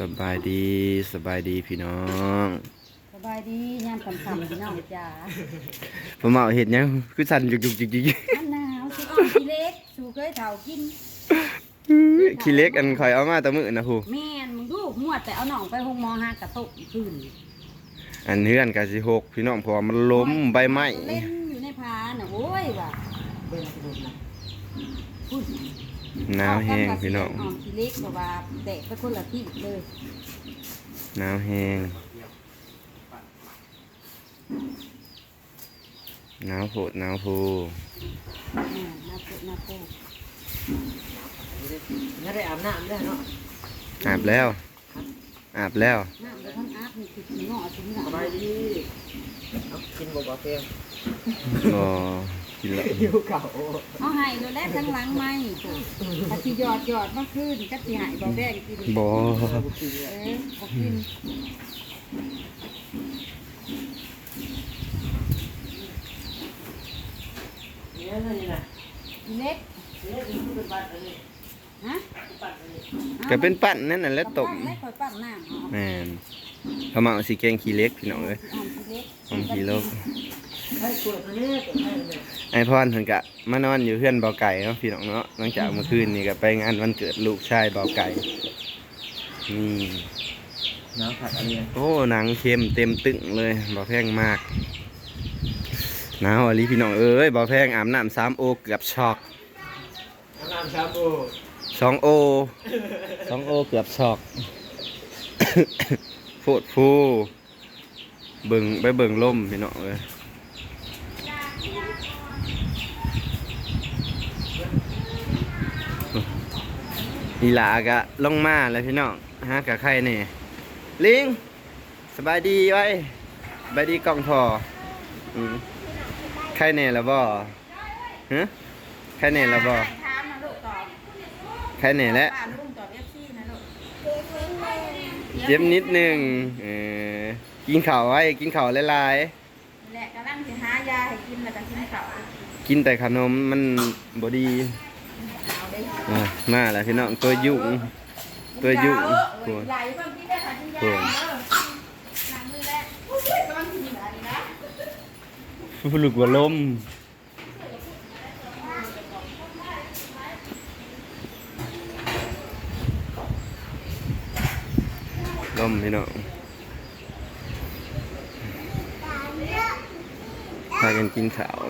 สบายดีสบายดีพี่น้องสบายดียามค่ำๆพี่น้องจ๋าผมเอาเห็ดหยังคือสั่นจุกจุกจิกจิกมันหนาวสิอ้อมพี่เล็กสู่เคยเฒ่ากินขี้เล็กอันคอยเอามาแตะมือนะครูแม่นมึงดูมวดแต่เอาน้องไปห้องหมอหากระตุกคืนอันเฮือนกะสิหกพี่น้องเพอมันล้มใบไม้เล่นอยู่ในพาน่ะโอ้ยว่ะอุ้ย หนาวแห้งพี่น้องอ้อมพี่เล็กบอกว่าแตกไปคนละที่เลยหนาวแห้งหนาวโผดหนาวโพอ่านาปุนาปุยังได้อาบน้ำได้เนาะอาบแล้วอาบแล้วน้ำจะทั้งอาบนี่คือขี้งอถึงหนาวสบายดีเอากินบ่บ่เต็มก็ กินแล้วหิวเก่าเอาให้แล้วแลทั้งหลังไหมถ้าสิหยอดหยอดเมื่อคืนก็สิใหายบ่แดงกินบ่บ่กินเอเลยอบ่กินเนี่ยนี่นะพี่เล็กเนี่ยนี่คือเป็นบัตรอันนี้ฮะบัตรอันนี้ก็เป็นปั้นนั่นน่ะแหล้วตกเล็กคอยปั้นน้ำเอาแม่นเขามาเอาสิแกงขี้เล็กพี่น้องเอ้ยเอาพี่เล็กหอมขี้เล็ก ให้กดอันนี้กดให้เนี่ยไอพรเพิ่นกะมานอนอยู่เพื่อนเบาไก่เนาะพี่น้องเนาะหลังจากเมื่อคืนนี่ก็ไปงานวันเกิดลูกชายเบาไก่นี่น้ำผัดอันนี้โอ้หนังเค็มเต็มตึงเลยเบาแพงมากหนาวอะลิพี่น้องเอ้ยเบาแพงอาบน้ำสามโอเกือบช็อกน้ำชาบูสองโอสองโอเกือบช็อกโฟดฟูเบิ่งไปเบิ่งล่มพี่น้องเอ้ย อีหลากะลงมาแล้วพี่น้องฮะกับใครเนี่ยลิงสบายดีไว้สบายดีกล้องพออืมใครเนี่ยละบ่ฮะใครเนี่ยละบ่ถามนะลูกตอบใครเนี่ยแหละป้าลุงตอบ FC นะลูกเจ็บนิดนึงเออกินข้าวไว้กินข้าวหลายนี่แหละกำลังสิหายาให้กินแล้วก็กินข้าวๆกินแต่ขนมมันบ่ดีเอาได้ อะมาแล้วพี่น้องตัวยุ่งตัวยุ่งโอ้ยใหญ่เบิ่งกินได้ค่ะกินยาเด้อล้างมือแล้วอุ้ยกำลังกินอะไรนะผู้ลูกว่าลมลมพี่น้องพากันกินข้าว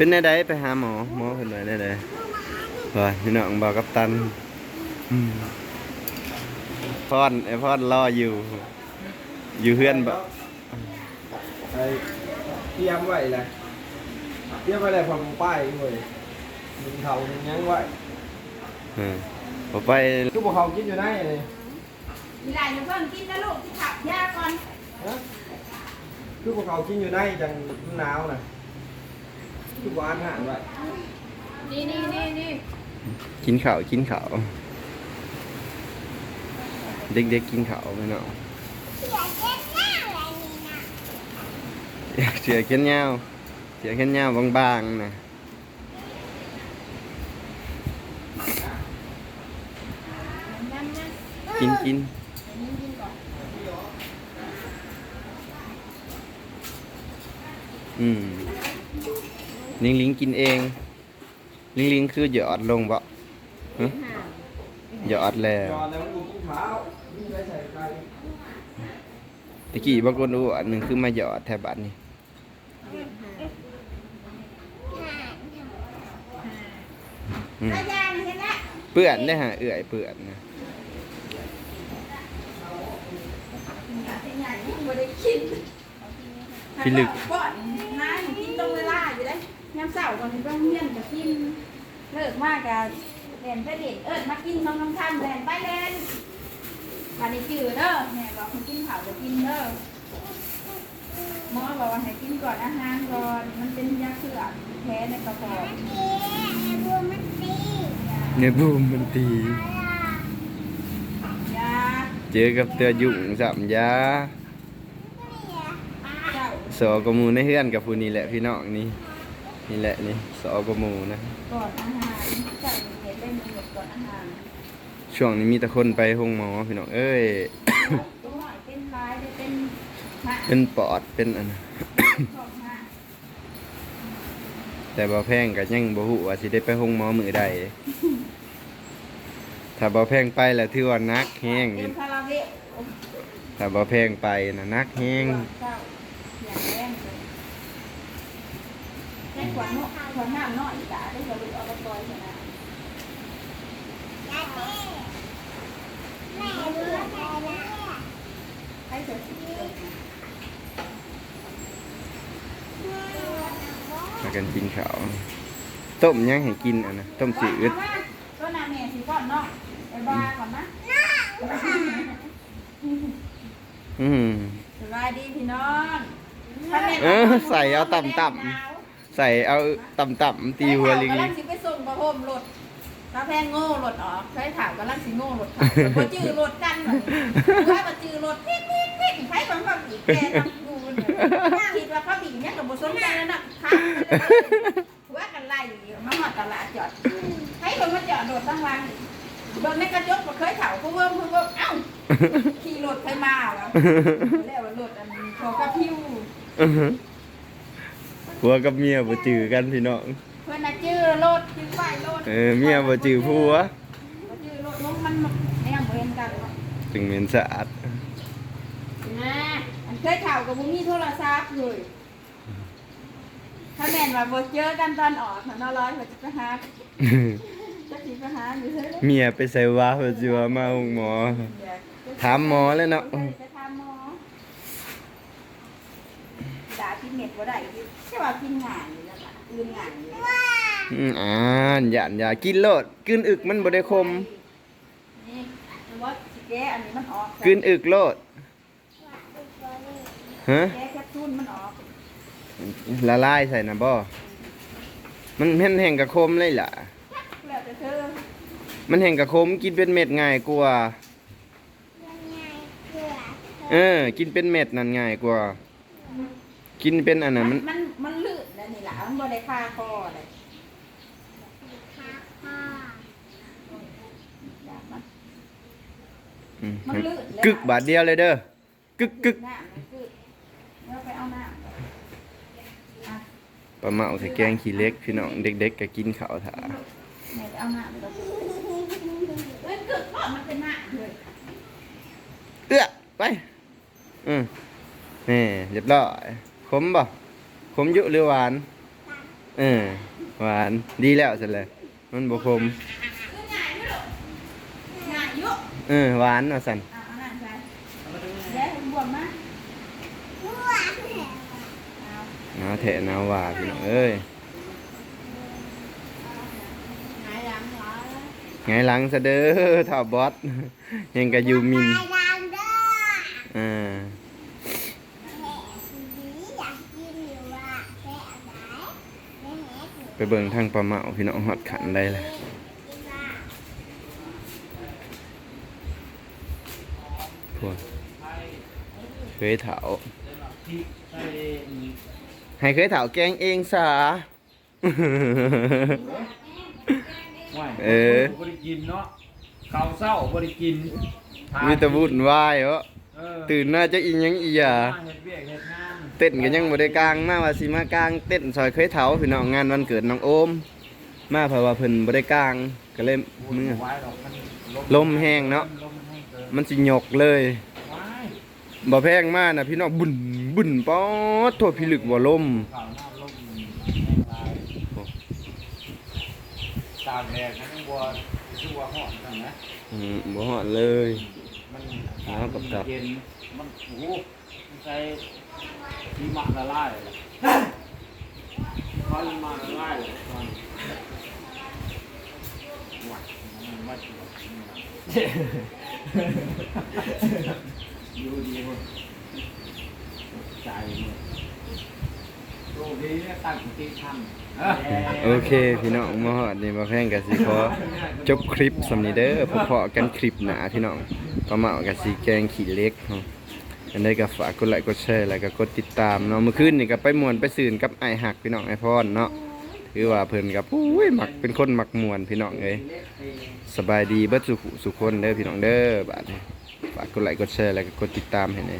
เป็นไงได้ไปหาหมอหมอเป็นไงได้เลยว่าพี่น้องบอกกับตันอืมพอนไอพอนรออยู่ อยู่เพื่อนแบบไอ้เตรียมไว้แหละเตรียมไว้แล้วพอมึงป้ายเลยมึงเขามึงยังไว้เออพอไปคือพวกเขากินอยู่ได้เลยมีหลายเพิ่นกินนะลูกที่ขับยาก่อนฮะคือพวกเขากินอยู่ได้จังหนาวน่ะ คือหวานห่างไว้นี่นี่นี่นี่กินข้าวกินข้าวเด็กๆกินข้าวพี่น้องเสียแขนยาวเสียแขนยาวบางๆนะกินกินอืม ลิงลิงกินเอง ลิงลิงคือหยอดลงบ่ฮะหยอดแล้วจอดแล้วมึงกินข้าวมึงไปใส่ไก่ตะกี้บางคนอู้อันหนึ่งคือมาหยอดแถบบัดนี้เปื่อนได้ฮะเอื่อยเปื่อนนะบ่ได้กินพี่ลึก ได้ยามเช้าก่อนต้องเรียนก็กินเลิกมากก็เล่นไปเล่นเอิ้นมากินน้องน้ำท่านเล่นไปเล่นวันนี้จืดเด้อแม่บอกให้กินข้าวก็กินเด้อหมอบอกว่าให้กินก่อนอาหารก่อนมันเป็นยาเสื่อมแพ้ในกระเพาะเนี่ยบูมมันตียาเจอกับเตือยุ่งสัมยาเจ้าสอกบหมูในเฮือนกับผู้นี้แหละพี่น้องนี่เนี่แหละนี่สอกระหมูนะ ก่อนอาหารใส่เห็ดเล่นหมดก่อนอาหารช่วงนี้มีแต่คนไปห้องหมอพี่น้องเอ้ย ตัวหอยเป็นลายเลยเป็นหมาเป็นปอดเป็นอันนั้นของหมาแต่บ่แพงก็ยังบ่ฮู้ว่าสิได้ไปห้องหมอมื้อใด ถ้าบ่แพงไปแล้วถือว่านักแฮงเป็นี่นคาราเวลถ้าบ่แพงไปน่ะนักแฮง เจ้าอย่างแรง เลยแค่ขวานเนาะขวานน้ำน้อยจ้ะได้กระดูกเอาไปปล่อยเถอะนะให้เสร็จมากันกินข้าวต้มยังให้กินอันน่ะต้มจืดก็นาแม่สิก่อนเนาะไปบาก่อนนะอืมสบายดีพี่น้องเออใส่เอาต่ำๆ ใส่เอาต่ำๆตีหัวลิงกำลังสิไปส่งประโฮมรถถ้าแพงโง่รถออกเคยถามกำลังสิโง่รถค่ะบ่จื้อรถกันว่าบ่จื้อรถพิกพิกพิกไผบังคับอีกแกทำกูเนี่ยคิดว่าเขาบีเนี่ยก็บ่สนใจแล้วนะค่ะว่ากันไล่มาหอดตลาดจอดให้คนมาจอดรถตั้งวันเบิ่งในกระจกบ่เคยเฒ่ากูเบิ่งกูเบิ่งเอ้าขี่รถไปมาวะแล้วว่ารถอันนี้พอกระพิว ผัวกับเมียบ่จือกันพี่น้อง เพื่อนน่ะจื้อรถจื้อป้ายรถเออเมียบ่จือผัวบ่จื้อรถลงมันแน่บ่เห็นกันหรอกจึงเหม็นสะอาดนะอันเคยข่าวกับบุมีโทรศัพท์เลยถ้าแม่นว่าบ่เจอกันตอนออกมันน้อยร้อยเขาจะไปหาจะสิไปหาอยู่เฮ้ยเมียไปใส่ว่าเพิ่นสิว่ามาห้องหมอ ถามหมอเลยเนาะ ไปถามหมอด่ากินเม็ดบ่ได้ใช่ ว่ากินงานอยู่นั่นล่ะอื่นงานอยู่อืมอ่านอย่านอย่ากินโลดกินอึกมันบ่ได้คมนี่ว่าสิแกอันนี้มันออกกินอึกโลดฮะแกแคปซูลมันออกละลายใส่น่ะบ่มันแม่นแห่งกะคมเลยล่ะ แล้วแต่เธอมันแห่งกะคมกินเป็นเม็ดง่ายกว่า เออ กินเป็นเม็ดนั่นง่ายกว่า กินเป็นอันนั้นมัมันนมันมันลื่นแล้วนี่ล่ะมันบ่ได้คาคอเลยด่ามันอืมมันลื่นแล้วกึกบาทเดียวเลยเด้อกึกกึกน้ำมันคือแล้วไปเอาน้ำก่อนอะปลาเมาใส่แกงขี้เล็กพี่น้องเด็กๆก็กินข้าวถาแม่ไปเอาน้ำไปก่อนเอ้ยกึกเพราะมันเป็นน้ำเลยเอื้อไปอืมนี่เรียบร้อย ขมบ่ขมอยุหรือหวาน เออ หวาน ดีแล้วเสร็จเลยมันบ่ขมคือง่ายอยู่หรอกง่ายอยู่เออ หวานว่าซั่นอะเอาน้ำใส่เดี๋ยวผมบวมมาเอาหนาวแท้หนาวหว่าพี่น้องเอ้ยหายยังเหรอไงหลังซะเด้อถ้าบอสยังก็อยู่มินอ่า ไปเบิ่งทางปลาเมาพี่น้องฮอดขันได้เลยพวกเคยเถาให้เคยเถาแกงเองซะว่าเออบ่ได้กินเนาะข้าวเช้าบ่ได้กินมีแต่วุ่นวายเหรอ ตื่นน่าจะอีหยังอีหยาเฮ็ดเวียกเฮ็ดงานเต้นก็ยังบ่ได้กลางมาว่าสิมากลางเต้นซอยเคยเถาพี่น้องงานวันเกิดน้องโอม มาเพราะว่าเพิ่นบ่ได้กลางก็เลยมือไว้ดอกมันลมแห้งเนาะลมมันแห้งเกินมันสิหยกเลยไว้บ่แพงมากนะพี่น้องบุ่นบุ่นป๊อดโทษพี่ลึกบ่ลมข้าวหน้าลมแห้งหลายตากแดดนะยังบ่ชื่อว่าฮ้อนนั่นนะอืมบ่ฮอดเลย มันน้ำกับกับ เย็นมันโอ้โหมันใส่หิมะละลายเลยเขาหิมะละลายเลยตอนว้ายมันว่าจะอยู่ดีหมดใจหมดโชคดีเนี่ยตั้งสติทำโอเคพี่น้องมาฮอดนี่บ่แพงก็สิขอจบคลิปสำนี้เด้อพบเพาะกันคลิปหน้าพี่น้อง ประมากับสีแกงขี้เล็กเนาะอันนี้ก็ฝากกดไลค์กดแชร์แล้วก็กดติดตามเนาะเมื่อคืนนี่ก็ไปมวนไปสื่นกับไอหักพี่น้องไอพอนเนาะคือว่าเพิ่นกับอุ้ยหมักเป็นคนหมักมวนพี่น้องเลยสบายดีเบิดสุขสุขคนเด้อพี่น้องเด้อบาดฝากกดไลค์กดแชร์แล้วก็กดติดตามให้แหน่